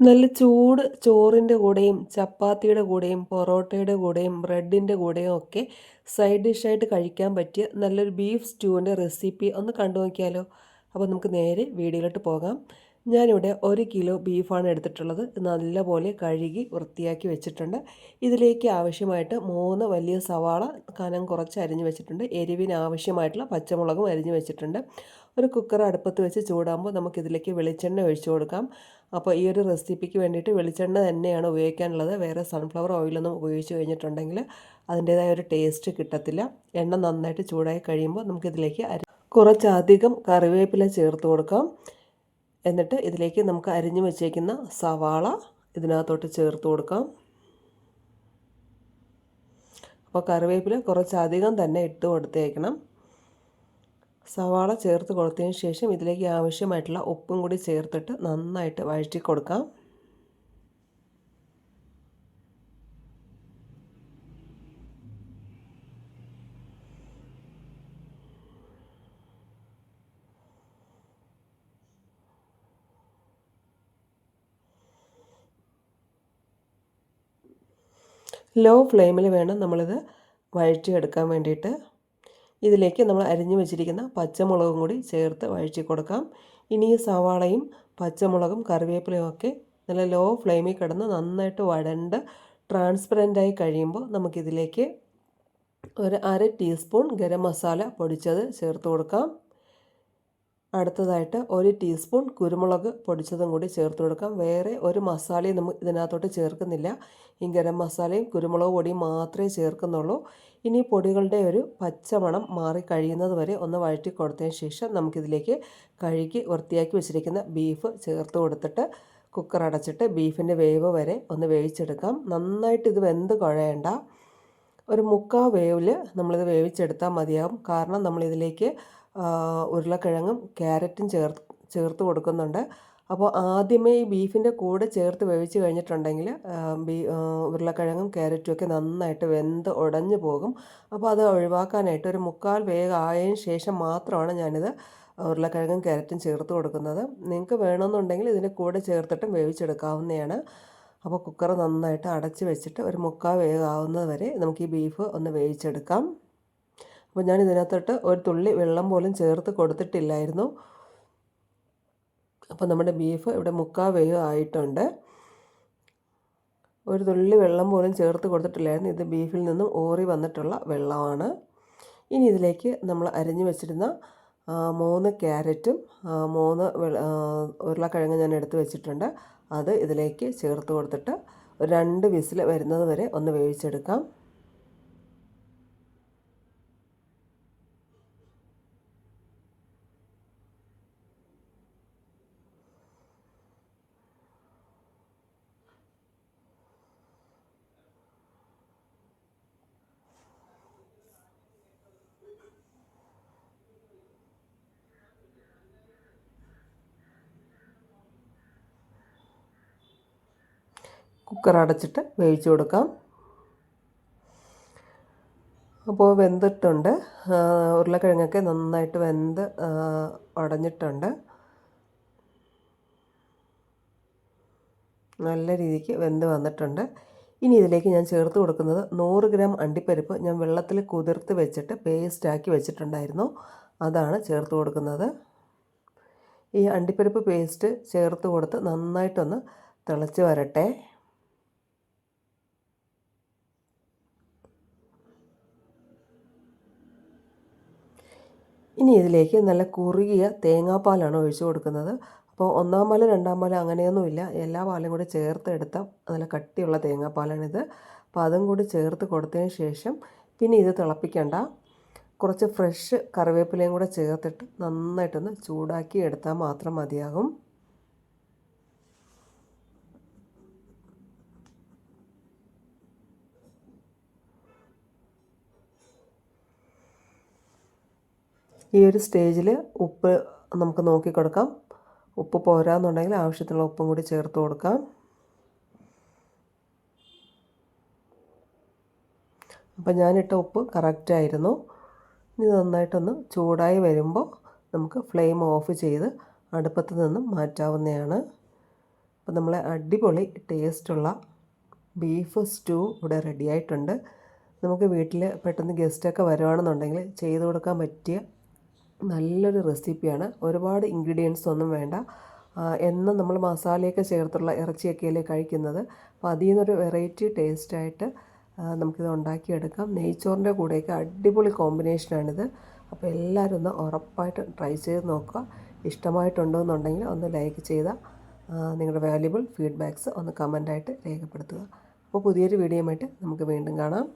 നല്ല ചൂട് ചോറിന്റെ കൂടെയും ചപ്പാത്തിയുടെ കൂടെയും പൊറോട്ടയുടെ കൂടെയും ബ്രെഡിന്റെ കൂടെയും ഒക്കെ സൈഡ് ഡിഷായിട്ട് കഴിക്കാൻ പറ്റിയ നല്ലൊരു ബീഫ് സ്റ്റൂവിന്റെ റെസിപ്പി ഒന്ന് കണ്ടു നോക്കിയാലോ? അപ്പോൾ നമുക്ക് നേരെ വീഡിയോയിലോട്ട് പോകാം. ഞാനിവിടെ ഒരു കിലോ ബീഫാണ് എടുത്തിട്ടുള്ളത്. നല്ലപോലെ കഴുകി വൃത്തിയാക്കി വെച്ചിട്ടുണ്ട്. ഇതിലേക്ക് ആവശ്യമായിട്ട് മൂന്ന് വലിയ സവാള കനം കുറച്ച് അരിഞ്ഞ് വെച്ചിട്ടുണ്ട്. എരിവിന് ആവശ്യമായിട്ടുള്ള പച്ചമുളകും അരിഞ്ഞ് വെച്ചിട്ടുണ്ട്. ഒരു കുക്കർ അടുപ്പത്ത് വെച്ച് ചൂടാകുമ്പോൾ നമുക്കിതിലേക്ക് വെളിച്ചെണ്ണ ഒഴിച്ചു കൊടുക്കാം. അപ്പോൾ ഈ ഒരു റെസിപ്പിക്ക് വേണ്ടിയിട്ട് വെളിച്ചെണ്ണ തന്നെയാണ് ഉപയോഗിക്കാനുള്ളത്. വേറെ സൺഫ്ലവർ ഓയിലൊന്നും ഉപയോഗിച്ച് കഴിഞ്ഞിട്ടുണ്ടെങ്കിൽ അതിന്റേതായ ഒരു ടേസ്റ്റ് കിട്ടത്തില്ല. എണ്ണ നന്നായിട്ട് ചൂടായി കഴിയുമ്പോൾ നമുക്കിതിലേക്ക് അരി കുറച്ചധികം കറിവേപ്പില ചേർത്ത് കൊടുക്കാം. എന്നിട്ട് ഇതിലേക്ക് നമുക്ക് അരിഞ്ഞു വെച്ചേക്കുന്ന സവാള ഇതിനകത്തോട്ട് ചേർത്ത് കൊടുക്കാം. അപ്പോൾ കറിവേപ്പില കുറച്ചധികം തന്നെ ഇട്ട് കൊടുത്തേക്കണം. സവാള ചേർത്ത് കൊടുത്തതിന് ശേഷം ഇതിലേക്ക് ആവശ്യമായിട്ടുള്ള ഉപ്പും കൂടി ചേർത്തിട്ട് നന്നായിട്ട് വഴറ്റി കൊടുക്കാം. ലോ ഫ്ലെയിമിൽ വേണം നമ്മളിത് വഴറ്റിയെടുക്കാൻ വേണ്ടിയിട്ട്. ഇതിലേക്ക് നമ്മൾ അരിഞ്ഞു വെച്ചിരിക്കുന്ന പച്ചമുളകും കൂടി ചേർത്ത് വഴറ്റി കൊടുക്കാം. ഇനി സവാളയും പച്ചമുളകും കറിവേപ്പിലയും ഒക്കെ നല്ല ലോ ഫ്ലെയിമിൽ കിടന്ന് നന്നായിട്ട് വഴണ്ട് ട്രാൻസ്പെറന്റായി കഴിയുമ്പോൾ നമുക്കിതിലേക്ക് ഒരു അര ടീസ്പൂൺ ഗരം മസാല പൊടിച്ചത് ചേർത്ത് കൊടുക്കാം. അടുത്തതായിട്ട് ഒരു ടീസ്പൂൺ കുരുമുളക് പൊടിച്ചതും കൂടി ചേർത്ത് കൊടുക്കാം. വേറെ ഒരു മസാലയും നമ്മൾ ഇതിനകത്തോട്ട് ചേർക്കുന്നില്ല. ഈ ഗരം മസാലയും കുരുമുളക് പൊടിയും മാത്രമേ ചേർക്കുന്നുള്ളൂ. ഇനി പൊടികളുടെ ഒരു പച്ചമണം മാറി കഴിയുന്നത് വരെ ഒന്ന് വഴറ്റി കൊടുത്തതിന് ശേഷം നമുക്കിതിലേക്ക് കഴുകി വൃത്തിയാക്കി വെച്ചിരിക്കുന്ന ബീഫ് ചേർത്ത് കൊടുത്തിട്ട് കുക്കർ അടച്ചിട്ട് ബീഫിന്റെ വേവ് വരെ ഒന്ന് വേവിച്ചെടുക്കാം. നന്നായിട്ട് ഇത് വെന്ത് കുഴയേണ്ട. ഒരു മുക്കാ വേവിൽ നമ്മളിത് വേവിച്ചെടുത്താൽ മതിയാകും കാരണം നമ്മളിതിലേക്ക് ഉരുളക്കിഴങ്ങും ക്യാരറ്റും ചേർത്ത് ചേർത്ത് കൊടുക്കുന്നുണ്ട്. അപ്പോൾ ആദ്യമേ ഈ ബീഫിന്റെ കൂടെ ചേർത്ത് വേവിച്ച് കഴിഞ്ഞിട്ടുണ്ടെങ്കിൽ ബീ ഉരുളക്കിഴങ്ങും ക്യാരറ്റും ഒക്കെ നന്നായിട്ട് വെന്ത് ഉടഞ്ഞു പോകും. അപ്പോൾ അത് ഒഴിവാക്കാനായിട്ട് ഒരു മുക്കാൽ വേഗം ആയതിന് ശേഷം മാത്രമാണ് ഞാനിത് ഉരുളക്കിഴങ്ങും ക്യാരറ്റും ചേർത്ത് കൊടുക്കുന്നത്. നിങ്ങൾക്ക് വേണമെന്നുണ്ടെങ്കിൽ ഇതിന്റെ കൂടെ ചേർത്തിട്ടും വേവിച്ചെടുക്കാവുന്നതാണ്. അപ്പോൾ കുക്കർ നന്നായിട്ട് അടച്ച് വെച്ചിട്ട് ഒരു മുക്കാൽ വേഗമാവുന്നത് വരെ നമുക്ക് ഈ ബീഫ് ഒന്ന് വേവിച്ചെടുക്കാം. അപ്പോൾ ഞാൻ ഇതിനകത്തോട്ട് ഒരു തുള്ളി വെള്ളം പോലും ചേർത്ത് കൊടുത്തിട്ടില്ലായിരുന്നു. അപ്പോൾ നമ്മുടെ ബീഫ് ഇവിടെ മുക്കാ വേവ് ആയിട്ടുണ്ട്. ഒരു തുള്ളി വെള്ളം പോലും ചേർത്ത് കൊടുത്തിട്ടില്ലായിരുന്നു. ഇത് ബീഫിൽ നിന്നും ഓറി വന്നിട്ടുള്ള വെള്ളമാണ്. ഇനി ഇതിലേക്ക് നമ്മൾ അരിഞ്ഞു വെച്ചിരുന്ന മൂന്ന് ക്യാരറ്റും മൂന്ന് ഉരുളക്കിഴങ്ങ് ഞാൻ എടുത്ത് വെച്ചിട്ടുണ്ട്. അത് ഇതിലേക്ക് ചേർത്ത് കൊടുത്തിട്ട് രണ്ട് വിസിൽ വരുന്നത് വരെ ഒന്ന് വേവിച്ചെടുക്കാം. കുക്കർ അടച്ചിട്ട് വേവിച്ച് കൊടുക്കാം. അപ്പോൾ വെന്തിട്ടുണ്ട്. ഉരുളക്കിഴങ്ങൊക്കെ നന്നായിട്ട് വെന്ത് ഉടഞ്ഞിട്ടുണ്ട് നല്ല രീതിക്ക് വെന്ത് വന്നിട്ടുണ്ട്. ഇനി ഇതിലേക്ക് ഞാൻ ചേർത്ത് കൊടുക്കുന്നത് നൂറ് ഗ്രാം അണ്ടിപ്പരിപ്പ് ഞാൻ വെള്ളത്തിൽ കുതിർത്ത് വെച്ചിട്ട് പേസ്റ്റാക്കി വെച്ചിട്ടുണ്ടായിരുന്നു. അതാണ് ചേർത്ത് കൊടുക്കുന്നത്. ഈ അണ്ടിപ്പരിപ്പ് പേസ്റ്റ് ചേർത്ത് കൊടുത്ത് നന്നായിട്ടൊന്ന് തിളച്ച് വരട്ടെ. ഇനി ഇതിലേക്ക് നല്ല കുറുകിയ തേങ്ങാപ്പാലാണ് ഒഴിച്ചു കൊടുക്കുന്നത്. അപ്പോൾ ഒന്നാം പാൽ രണ്ടാം പാൽ അങ്ങനെയൊന്നുമില്ല എല്ലാ പാലും കൂടി ചേർത്ത് എടുത്ത നല്ല കട്ടിയുള്ള തേങ്ങാപ്പാലാണിത്. അപ്പോൾ അതും കൂടി ചേർത്ത് കൊടുത്തതിന് ശേഷം പിന്നെ ഇത് തിളപ്പിക്കണ്ട. കുറച്ച് ഫ്രഷ് കറിവേപ്പിലയും കൂടെ ചേർത്തിട്ട് നന്നായിട്ടൊന്ന് ചൂടാക്കി എടുത്താൽ മാത്രം മതിയാകും. ഈ ഒരു സ്റ്റേജിൽ ഉപ്പ് നമുക്ക് നോക്കി കൊടുക്കാം. ഉപ്പ് പോരാന്നുണ്ടെങ്കിൽ ആവശ്യത്തിനുള്ള ഉപ്പും കൂടി ചേർത്ത് കൊടുക്കാം. അപ്പം ഞാനിട്ട ഉപ്പ് കറക്റ്റായിരുന്നു ഇനി നന്നായിട്ടൊന്ന് ചൂടായി വരുമ്പോൾ നമുക്ക് ഫ്ലെയിം ഓഫ് ചെയ്ത് അടുപ്പത്ത് നിന്നും മാറ്റാവുന്നതാണ്. അപ്പം നമ്മളെ അടിപൊളി ടേസ്റ്റുള്ള ബീഫ് സ്റ്റൂ ഇവിടെ റെഡിയായിട്ടുണ്ട് നമുക്ക് വീട്ടിൽ പെട്ടെന്ന് ഗസ്റ്റൊക്കെ വരുവാണെന്നുണ്ടെങ്കിൽ ചെയ്ത് കൊടുക്കാൻ പറ്റിയ നല്ലൊരു റെസിപ്പിയാണ്. ഒരുപാട് ഇൻഗ്രീഡിയൻസ് ഒന്നും വേണ്ട. എന്നും നമ്മൾ മസാലയൊക്കെ ചേർത്തുള്ള ഇറച്ചിയൊക്കെയല്ലേ കഴിക്കുന്നത്. അപ്പോൾ അതിൽ നിന്നൊരു വെറൈറ്റി ടേസ്റ്റായിട്ട് നമുക്കിത് ഉണ്ടാക്കിയെടുക്കാം. നെയ്ച്ചോറിന്റെ കൂടെയൊക്കെ അടിപൊളി കോമ്പിനേഷനാണിത് അപ്പോൾ എല്ലാവരും ഒന്ന് ഉറപ്പായിട്ട് ട്രൈ ചെയ്ത് നോക്കുക. ഇഷ്ടമായിട്ടുണ്ടോ എന്നുണ്ടെങ്കിൽ ഒന്ന് ലൈക്ക് ചെയ്ത നിങ്ങളുടെ വാല്യുബിൾ ഫീഡ്ബാക്ക്സ് ഒന്ന് കമന്റായിട്ട് രേഖപ്പെടുത്തുക. അപ്പോൾ പുതിയൊരു വീഡിയോയുമായിട്ട് നമുക്ക് വീണ്ടും കാണാം.